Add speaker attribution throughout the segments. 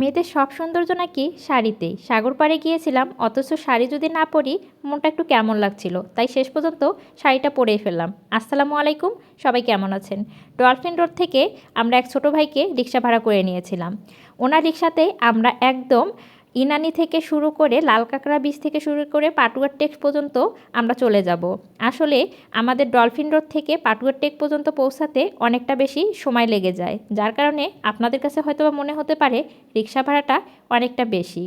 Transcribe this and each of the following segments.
Speaker 1: মেয়েদের সব সৌন্দর্য নাকি শাড়িতেই সাগর পাড়ে গিয়েছিলাম, অথচ শাড়ি যদি না পরি, মনটা একটু কেমন লাগছিল। তাই শেষ পর্যন্ত শাড়িটা পরেই ফেললাম। আসসালামু আলাইকুম, সবাই কেমন আছেন? ডলফিন রোড থেকে আমরা এক ছোট ভাইকে রিক্সা ভাড়া করে নিয়েছিলাম। ওনার রিক্সাতে আমরা একদম ইনানি থেকে শুরু করে লাল কাঁকড়া বীজ থেকে শুরু করে পাটুয়ার টেক পর্যন্ত আমরা চলে যাব। আসলে আমাদের ডলফিন রোড থেকে পাটুয়ার টেক পর্যন্ত পৌঁছাতে অনেকটা বেশি সময় লেগে যায়। যার কারণে আপনাদের কাছে হয়তো মনে হতে পারে রিক্সা ভাড়াটা অনেকটা বেশি।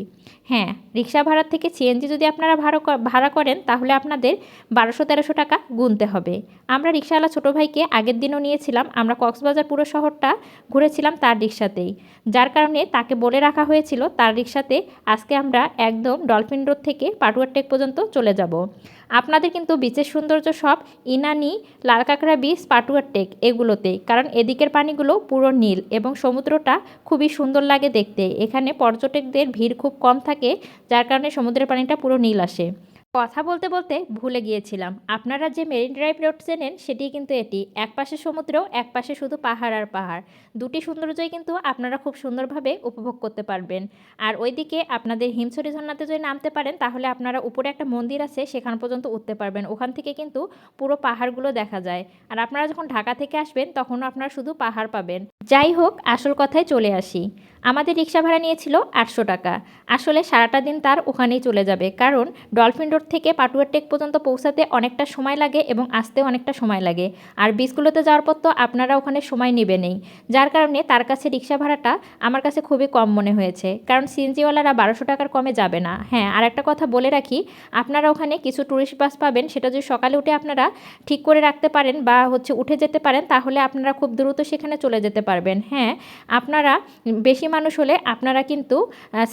Speaker 1: হ্যাঁ রিক্সা ভাড়ার থেকে সিএনজি যদি আপনারা ভাড়া ভাড়া করেন তাহলে আপনাদের বারোশো তেরোশো টাকা গুনতে হবে। আমরা রিক্সাওয়ালা ছোটো ভাইকে আগের দিনও নিয়েছিলাম, আমরা কক্সবাজার পুরো শহরটা ঘুরেছিলাম তার রিক্সাতেই। যার কারণে তাকে বলে রাখা হয়েছিল তার রিক্সাতে আজকে আমরা একদম ডলফিন রোড থেকে পাটুয়ার টেক পর্যন্ত চলে যাব। আপনাদের কিন্তু বিচের সৌন্দর্য সব ইনানি লাল কাঁকড়া বিচ পাটুয়ার টেক এগুলোতেই কারণ এদিকের পানিগুলো পুরো নীল এবং সমুদ্রটা খুবই সুন্দর লাগে দেখতে। এখানে পর্যটকদের ভিড় খুব কম থাকে, যার কারণে সমুদ্রের পানিটা পুরো নীল আসে। কথা বলতে বলতে ভুলে গিয়েছিলাম। আপনারা যে মেরিন ড্রাইভ রোড চেনেন, সেটি কিন্তু এটি। এক পাশে সমুদ্র, এক পাশে শুধু পাহাড় আর পাহাড়। দুটি সৌন্দর্যই কিন্তু আপনারা খুব সুন্দরভাবে উপভোগ করতে পারবেন। আর ওইদিকে আপনাদের হিমছড়ি ঝর্ণাতে যদি নামতে পারেন, তাহলে আপনারা উপরে একটা মন্দির আছে, সেখান পর্যন্ত উঠতে পারবেন। ওখান থেকে কিন্তু পুরো পাহাড়গুলো দেখা যায়। আর আপনারা যখন ঢাকা থেকে আসবেন তখন আপনারা শুধু পাহাড় পাবেন। যাই হোক, আসল কথায় চলে আসি। আমাদের রিক্সা ভাড়া নিয়েছিল আটশো টাকা। আসলে সারাটা দিন তার ওখানেই চলে যাবে। কারণ ডলফিন রোড থেকে পাটুয়ার টেক পর্যন্ত পৌঁছাতে অনেকটা সময় লাগে এবং আসতে অনেকটা সময় লাগে। আর বিচগুলোতে যাওয়ার পর তো আপনারা ওখানে সময় নেবেনই। যার কারণে তার কাছে রিক্সা ভাড়াটা আমার কাছে খুবই কম মনে হয়েছে। কারণ সিএনজিওয়ালারা বারোশো টাকার কমে যাবে না। হ্যাঁ আর একটা কথা বলে রাখি, আপনারা ওখানে কিছু ট্যুরিস্ট বাস পাবেন, সেটা যদি সকালে উঠে আপনারা ঠিক করে রাখতে পারেন বা হচ্ছে উঠে যেতে পারেন, তাহলে আপনারা খুব দ্রুত সেখানে চলে যেতে পারবেন। হ্যাঁ আপনারা বেশি মানুষ হলে আপনারা কিন্তু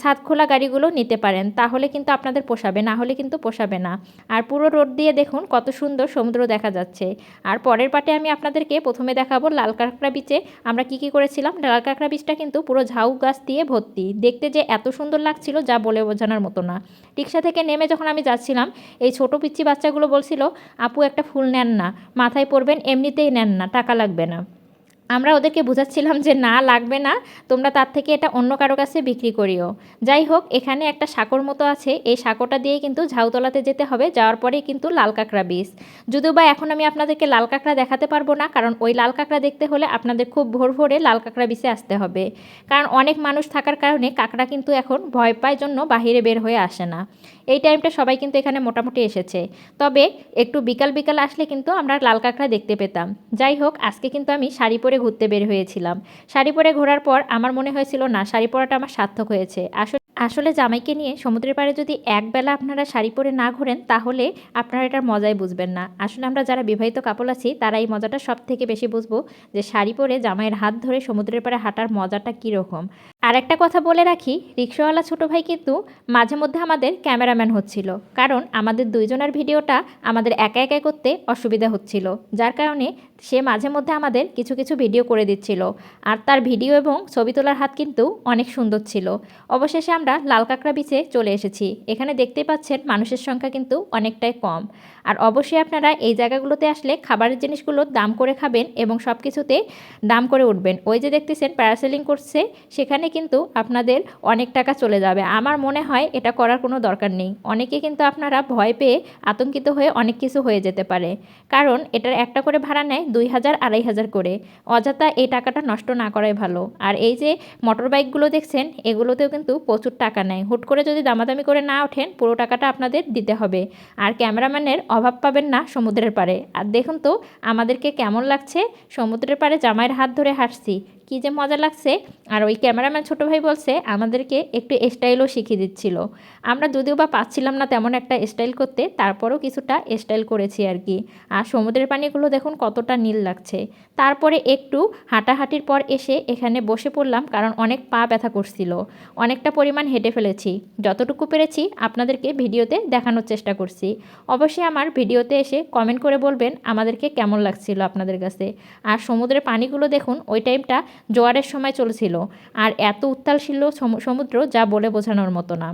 Speaker 1: ছাদ খোলা গাড়িগুলো নিতে পারেন। তাহলে কিন্তু আপনাদের পোষাবে, না হলে কিন্তু পোষাবে না। আর পুরো রোড দিয়ে দেখুন কত সুন্দর সমুদ্র দেখা যাচ্ছে। আর পরের পাটে আমি আপনাদেরকে প্রথমে দেখাবো লাল কাঁকড়া বিচে আমরা কি কি করেছিলাম। লাল কাঁকড়া বিচটা কিন্তু পুরো ঝাউ গাছ দিয়ে ভর্তি। দেখতে যে এত সুন্দর লাগছিল যা বলে বোঝানোর মতো না। রিক্সা থেকে নেমে যখন আমি যাচ্ছিলাম, এই ছোট পিচ্ছি বাচ্চাগুলো বলছিল, আপু একটা ফুল নেন না, মাথায় পরবেন এমনিতেই নেন না, টাকা লাগবে না। আমরা ওদেরকে বুঝাচ্ছিলাম যে না, লাগবে না। তোমরা তার থেকে এটা অন্য কারও কাছে বিক্রি করিও। যাই হোক, এখানে একটা সাঁকর মতো আছে। এই সাঁকোটা দিয়ে কিন্তু ঝাউতলাতে যেতে হবে। যাওয়ার পরেই কিন্তু লাল কাঁকড়া বীজ। যদিও বা এখন আমি আপনাদেরকে লাল কাঁকড়া দেখাতে পারব না, কারণ ওই লাল কাঁকড়া দেখতে হলে আপনাদের খুব ভোর ভোরে লাল কাঁকড়া বিষে আসতে হবে। কারণ অনেক মানুষ থাকার কারণে কাঁকড়া কিন্তু এখন ভয় পায় জন্য বাহিরে বের হয়ে আসে না। এই টাইমটা সবাই কিন্তু এখানে মোটামুটি এসেছে। তবে একটু বিকাল বিকাল আসলে কিন্তু আমরা লাল কাঁকড়া দেখতে পেতাম। যাই হোক, আজকে কিন্তু আমি শাড়ি পরে ঘুরতে বের হয়েছিলাম। শাড়ি পরে ঘোরার পর আমার মনে হয়েছিল, না, শাড়ি পরাটা আমার সার্থক হয়েছে। আসলে আসলে জামাইকে নিয়ে সমুদ্রের পাড়ে যদি একবেলা আপনারা শাড়ি পরে না ঘোরেন, তাহলে আপনারা এটার মজাই বুঝবেন না। আসলে আমরা যারা বিবাহিত কাপল আছি, তারা এই মজাটা সব থেকে বেশি বুঝব, যে শাড়ি পরে জামাইয়ের হাত ধরে সমুদ্রের পাড়ে হাঁটার মজাটা কীরকম। আর একটা কথা বলে রাখি, রিক্সাওয়ালা ছোটো ভাই কিন্তু মাঝে মধ্যে আমাদের ক্যামেরাম্যান হচ্ছিল। কারণ আমাদের দুইজনের ভিডিওটা আমাদের একা একা করতে অসুবিধা হচ্ছিল। যার কারণে সে মাঝে মধ্যে আমাদের কিছু কিছু ভিডিও করে দিচ্ছিল। আর তার ভিডিও এবং ছবি তোলার হাত কিন্তু অনেক সুন্দর ছিল। অবশেষে আমরা লাল কাঁকড়া বিচে চলে এসেছি। এখানে দেখতে পাচ্ছেন মানুষের সংখ্যা কিন্তু অনেকটাই কম। আর অবশ্যই আপনারা এই জায়গাগুলোতে আসলে খাবারের জিনিসগুলো দাম করে খাবেন এবং সব কিছুতে দাম করে উঠবেন। ওই যে দেখতেছেন প্যারাসেলিং করছে, সেখানে কিন্তু আপনাদের অনেক টাকা চলে যাবে। আমার মনে হয় এটা করার কোনো দরকার নেই। অনেকে কিন্তু আপনারা ভয় পেয়ে আতঙ্কিত হয়ে অনেক কিছু হয়ে যেতে পারে। কারণ এটার একটা করে ভাড়া নেয় দুই হাজার, আড়াই হাজার করে। অযথা এই টাকাটা নষ্ট না করাই ভালো। আর এই যে মোটর বাইকগুলো দেখছেন, এগুলোতেও কিন্তু প্রচুর টাকা নেয়। হুট করে যদি দামাদামি করে না ওঠেন, পুরো টাকাটা আপনাদের দিতে হবে। আর ক্যামেরাম্যানের অভাব পাবেন না সমুদ্রের পাড়ে। আর দেখুন তো, আমাদেরকে কেমন লাগছে? সমুদ্রের পাড়ে জামাইয়ের হাত ধরে হাঁটছি। কী যে মজা লাগছে। আর ওই ক্যামেরাম্যান ছোটো ভাই বলছে, আমাদেরকে একটু স্টাইলও শিখিয়ে দিচ্ছিল। আমরা যদিও বা পাচ্ছিলাম না তেমন একটা স্টাইল করতে, তারপরেও কিছুটা স্টাইল করেছি আর কি। আর সমুদ্রের পানিগুলো দেখুন কতটা নীল লাগছে। তারপরে একটু হাঁটাহাঁটির পর এসে এখানে বসে পড়লাম, কারণ অনেক পা ব্যথা করছিল। অনেকটা পরিমাণ হেঁটে ফেলেছি। যতটুকু পেরেছি আপনাদেরকে ভিডিওতে দেখানোর চেষ্টা করছি। অবশ্যই আমার ভিডিওতে এসে কমেন্ট করে বলবেন, আমাদেরকে কেমন লাগছিল আপনাদের কাছে? আর সমুদ্রের পানিগুলো দেখুন, ওই টাইমটা জোয়ারের সময় চলছিল আর এত উত্তাল ছিল সমুদ্র যা বলে বোঝানোর মতো না।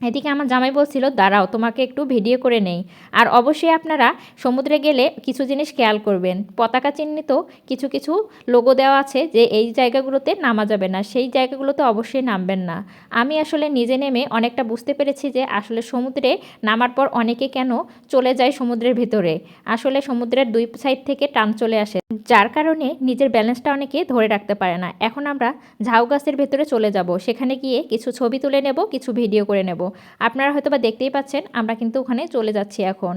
Speaker 1: এদিকে আমার জামাই বলছিল, দাঁড়াও, তোমাকে একটু ভিডিও করে নেই। আর অবশ্যই আপনারা সমুদ্রে গেলে কিছু জিনিস খেয়াল করবেন। পতাকা চিহ্নিত কিছু কিছু লোগো দেওয়া আছে যে এই জায়গাগুলোতে নামা যাবে না। সেই জায়গাগুলোতে অবশ্যই নামবেন না। আমি আসলে নিজে নেমে অনেকটা বুঝতে পেরেছি যে আসলে সমুদ্রে নামার পর অনেকে কেন চলে যায় সমুদ্রের ভিতরে। আসলে সমুদ্রের দুই সাইড থেকে টান চলে আসে। যার কারণে নিজের ব্যালেন্সটা অনেকে ধরে রাখতে পারে না। এখন আমরা ঝাউ গাছের ভেতরে চলে যাব। সেখানে গিয়ে কিছু ছবি তুলে নেব, কিছু ভিডিও করে নেব। আপনারা হয়তো বা দেখতেই পাচ্ছেন, আমরা কিন্তু ওখানে চলে যাচ্ছি এখন।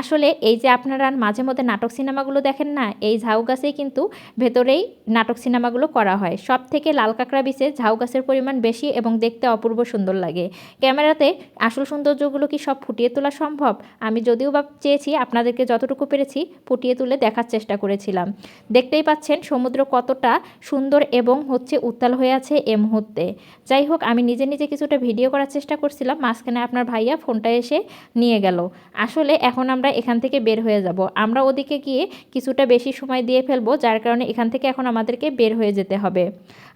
Speaker 1: আসলে এই যে আপনারা মাঝে মধ্যে নাটক সিনেমাগুলো দেখেন না, এই ঝাউ গাছেই কিন্তু ভেতরেই নাটক সিনেমাগুলো করা হয়। সব থেকে লাল কাঁকড়া বিচে ঝাউ গাছের পরিমাণ বেশি এবং দেখতে অপূর্ব সুন্দর লাগে। ক্যামেরাতে আসল সৌন্দর্যগুলো কি সব ফুটিয়ে তোলা সম্ভব? আমি যদিও বা চেয়েছি, আপনাদেরকে যতটুকু পেরেছি, ফুটিয়ে তুলে দেখার চেষ্টা করেছিলাম। দেখতেই পাচ্ছেন সমুদ্র কতটা সুন্দর এবং হচ্ছে উত্তাল হয়ে আছে এ মুহূর্তে। যাই হোক, আমি নিজে নিজে কিছুটা ভিডিও করার চেষ্টা করছিলাম, মাঝখানে আপনার ভাইয়া ফোনটা এসে নিয়ে গেল। আসলে এখন আমরা এখান থেকে বের হয়ে যাব। আমরা ওদিকে গিয়ে কিছুটা বেশি সময় দিয়ে ফেলব, যার কারণে এখান থেকে এখন আমাদেরকে বের হয়ে যেতে হবে।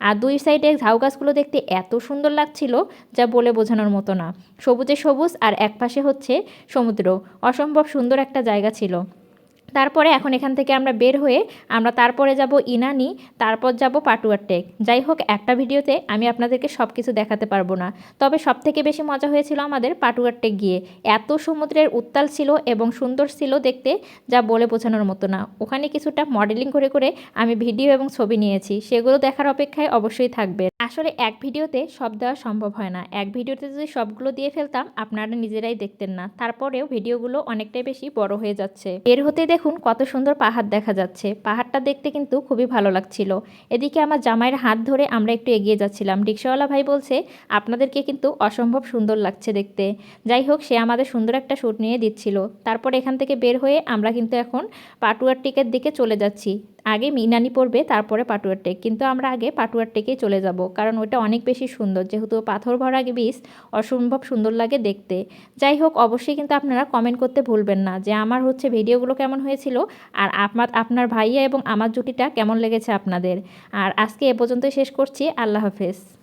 Speaker 1: আর দুই সাইডে ঝাউ গাছগুলো দেখতে এত সুন্দর লাগছিল যা বলে বোঝানোর মতো না। সবুজে সবুজ আর এক পাশে হচ্ছে সমুদ্র। অসম্ভব সুন্দর একটা জায়গা ছিল। তারপরে এখন এখান থেকে আমরা বের হয়ে আমরা তারপরে যাব ইনানি, তারপর যাব পাটুয়ার টেক যাই হোক, একটা ভিডিওতে আমি আপনাদেরকে সব কিছু দেখাতে পারব না। তবে সব থেকে বেশি মজা হয়েছিল আমাদের পাটুয়ার টেক গিয়ে। এত সমুদ্রের উত্তাল ছিল এবং সুন্দর ছিল দেখতে, যা বলে বোঝানোর মতো না। ওখানে কিছুটা মডেলিং করে করে আমি ভিডিও এবং ছবি নিয়েছি। সেগুলো দেখার অপেক্ষায় অবশ্যই থাকবে আসলে এক ভিডিওতে সব দেওয়া সম্ভব হয় না। এক ভিডিওতে যদি সবগুলো দিয়ে ফেলতাম, আপনারা নিজেরাই দেখতেন না। তারপরেও ভিডিওগুলো অনেকটাই বেশি বড় হয়ে যাচ্ছে। এর হতে দেখুন কত সুন্দর পাহাড় দেখা যাচ্ছে। পাহাড়টা দেখতে কিন্তু খুবই ভালো লাগছিল। এদিকে আমার জামাইয়ের হাত ধরে আমরা একটু এগিয়ে যাচ্ছিলাম। রিক্সাওয়ালা ভাই বলছে, আপনাদেরকে কিন্তু অসম্ভব সুন্দর লাগছে দেখতে। যাই হোক, সে আমাদের সুন্দর একটা শ্যুট নিয়ে দিচ্ছিল। তারপর এখান থেকে বের হয়ে আমরা কিন্তু এখন পাটুয়ার টিকের দিকে চলে যাচ্ছি। আগে মিনানি পড়বে, তারপরে পাটুয়ার টেক। কিন্তু আমরা আগে পাটুয়ার টেকেই চলে যাব, কারণ ওটা অনেক বেশি সুন্দর। যেহেতু পাথর ভরা বীজ অসম্ভব সুন্দর লাগে দেখতে। যাই হোক, অবশ্যই কিন্তু আপনারা কমেন্ট করতে ভুলবেন না যে আমার হচ্ছে ভিডিওগুলো কেমন হয়েছিল, আর আপনার আপনার ভাইয়া এবং আমার জুটিটা কেমন লেগেছে আপনাদের। আর আজকে এ পর্যন্তই শেষ করছি, আল্লাহ হাফেজ।